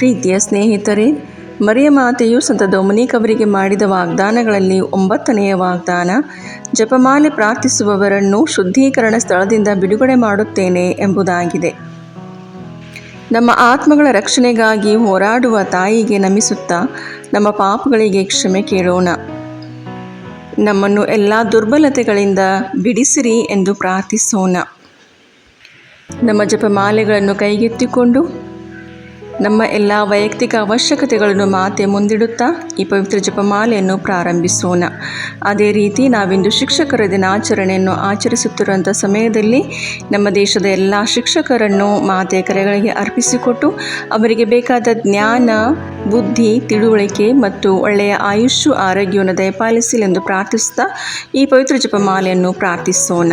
ಪ್ರೀತಿಯ ಸ್ನೇಹಿತರೇ, ಮರಿಯ ಮಾತೆಯು ಸಂತ ಡೊಮಿನಿಕ್ ಅವರಿಗೆ ಮಾಡಿದ ವಾಗ್ದಾನಗಳಲ್ಲಿ ಒಂಬತ್ತನೆಯ ವಾಗ್ದಾನ, ಜಪಮಾಲೆ ಪ್ರಾರ್ಥಿಸುವವರನ್ನು ಶುದ್ಧೀಕರಣ ಸ್ಥಳದಿಂದ ಬಿಡುಗಡೆ ಮಾಡುತ್ತೇನೆ ಎಂಬುದಾಗಿದೆ. ನಮ್ಮ ಆತ್ಮಗಳ ರಕ್ಷಣೆಗಾಗಿ ಹೋರಾಡುವ ತಾಯಿಗೆ ನಮಿಸುತ್ತಾ, ನಮ್ಮ ಪಾಪಗಳಿಗೆ ಕ್ಷಮೆ ಕೇಳೋಣ. ನಮ್ಮನ್ನು ಎಲ್ಲ ದುರ್ಬಲತೆಗಳಿಂದ ಬಿಡಿಸಿರಿ ಎಂದು ಪ್ರಾರ್ಥಿಸೋಣ. ನಮ್ಮ ಜಪಮಾಲೆಗಳನ್ನು ಕೈಗೆತ್ತಿಕೊಂಡು ನಮ್ಮ ಎಲ್ಲ ವೈಯಕ್ತಿಕ ಅವಶ್ಯಕತೆಗಳನ್ನು ಮಾತೆ ಮುಂದಿಡುತ್ತಾ ಈ ಪವಿತ್ರ ಜಪಮಾಲೆಯನ್ನು ಪ್ರಾರಂಭಿಸೋಣ. ಅದೇ ರೀತಿ ನಾವಿಂದು ಶಿಕ್ಷಕರ ದಿನಾಚರಣೆಯನ್ನು ಆಚರಿಸುತ್ತಿರುವಂಥ ಸಮಯದಲ್ಲಿ ನಮ್ಮ ದೇಶದ ಎಲ್ಲ ಶಿಕ್ಷಕರನ್ನು ಮಾತೆ ಕರೆಗಳಿಗೆ ಅರ್ಪಿಸಿಕೊಟ್ಟು ಅವರಿಗೆ ಬೇಕಾದ ಜ್ಞಾನ, ಬುದ್ಧಿ, ತಿಳುವಳಿಕೆ ಮತ್ತು ಒಳ್ಳೆಯ ಆಯುಷ್ಯು, ಆರೋಗ್ಯವನ್ನು ದಯಪಾಲಿಸಲೆಂದು ಪ್ರಾರ್ಥಿಸುತ್ತಾ ಈ ಪವಿತ್ರ ಜಪಮಾಲೆಯನ್ನು ಪ್ರಾರ್ಥಿಸೋಣ.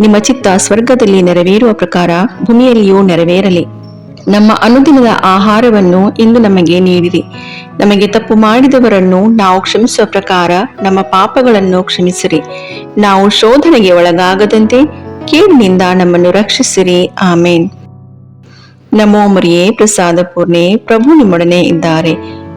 ನಿಮ್ಮ ಚಿತ್ತ ಸ್ವರ್ಗದಲ್ಲಿ ನೆರವೇರುವ ಪ್ರಕಾರ ಭೂಮಿಯಲ್ಲಿಯೂ ನೆರವೇರಲಿ. ನಮ್ಮ ಅನುದಿನದ ಆಹಾರವನ್ನು ಇಂದು ನಮಗೆ ನೀಡಿರಿ. ನಮಗೆ ತಪ್ಪು ಮಾಡಿದವರನ್ನು ನಾವು ಕ್ಷಮಿಸುವ ಪ್ರಕಾರ ನಮ್ಮ ಪಾಪಗಳನ್ನು ಕ್ಷಮಿಸಿರಿ. ನಾವು ಶೋಧನೆಗೆ ಒಳಗಾಗದಂತೆ ಕೇಳಿನಿಂದ ನಮ್ಮನ್ನು ರಕ್ಷಿಸಿರಿ. ಆಮೇನ್. ನಮೋ ಮರಿಯೇ, ಪ್ರಸಾದ ಪೂರ್ಣೆ, ಪ್ರಭು ನಿಮ್ಮೊಡನೆ ಇದ್ದಾರೆ.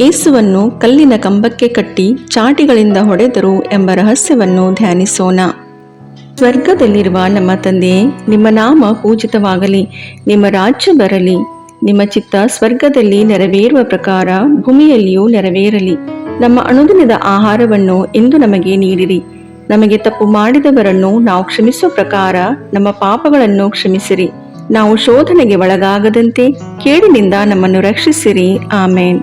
ಏಸುವನ್ನು ಕಲ್ಲಿನ ಕಂಬಕ್ಕೆ ಕಟ್ಟಿ ಚಾಟಿಗಳಿಂದ ಹೊಡೆದರು ಎಂಬ ರಹಸ್ಯವನ್ನು ಧ್ಯಾನಿಸೋಣ. ಸ್ವರ್ಗದಲ್ಲಿರುವ ನಮ್ಮ ತಂದೆ ನಿಮ್ಮ ನಾಮ ಪೂಜಿತವಾಗಲಿ, ನಿಮ್ಮ ರಾಜ್ಯ ಬರಲಿ, ನಿಮ್ಮ ಚಿತ್ತ ಸ್ವರ್ಗದಲ್ಲಿ ನೆರವೇರುವ ಪ್ರಕಾರ ಭೂಮಿಯಲ್ಲಿಯೂ ನೆರವೇರಲಿ. ನಮ್ಮ ಅನುದಿನದ ಆಹಾರವನ್ನು ಇಂದು ನಮಗೆ ನೀಡಿರಿ. ನಮಗೆ ತಪ್ಪು ಮಾಡಿದವರನ್ನು ನಾವು ಕ್ಷಮಿಸುವ ಪ್ರಕಾರ ನಮ್ಮ ಪಾಪಗಳನ್ನು ಕ್ಷಮಿಸಿರಿ. ನಾವು ಶೋಧನೆಗೆ ಒಳಗಾಗದಂತೆ ಕೇಡಿನಿಂದ ನಮ್ಮನ್ನು ರಕ್ಷಿಸಿರಿ. ಆಮೇನ್.